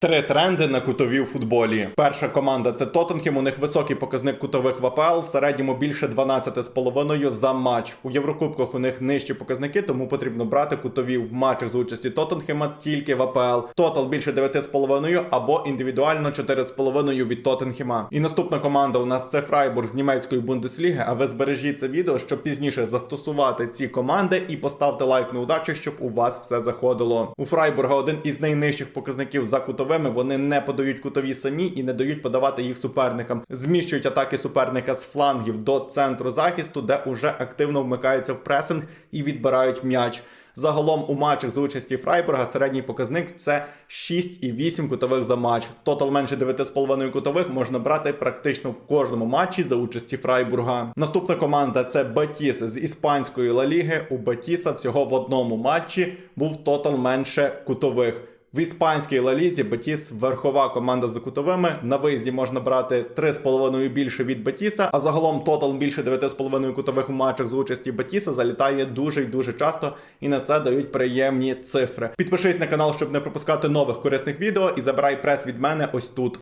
Три тренди на кутові у футболі. Перша команда це Тоттенхем. У них високий показник кутових в в середньому більше 12,5 за матч. У Єврокубках у них нижчі показники, тому потрібно брати кутові в матчах з участі Тоттенхема тільки в АПЛ. Тотал більше 9,5 або індивідуально 4,5 від Тоттенхема. І наступна команда у нас це Фрайбург з німецької бундесліги. А ви збережіть це відео, щоб пізніше застосувати ці команди і поставте лайк на удачу, щоб у вас все заходило. У Фрайбурга один із найнижчих показників за кутовими. Вони не подають кутові самі і не дають подавати їх суперникам. Зміщують атаки суперника з флангів до центру захисту, де уже активно вмикаються в пресинг і відбирають м'яч. Загалом у матчах з участі Фрайбурга середній показник це 6,8 кутових за матч. Тотал менше 9,5 кутових можна брати практично в кожному матчі за участі Фрайбурга. Наступна команда це Батіс з іспанської Ла Ліги. У Батіса всього в одному матчі був тотал менше кутових. В іспанській Лалізі Бетіс верхова команда за кутовими. На виїзді можна брати 3,5 більше від Бетіса, а загалом тотал більше 9,5 кутових у матчах з участі Бетіса залітає дуже й дуже часто, і на це дають приємні цифри. Підпишись на канал, щоб не пропускати нових корисних відео, і забирай прес від мене ось тут.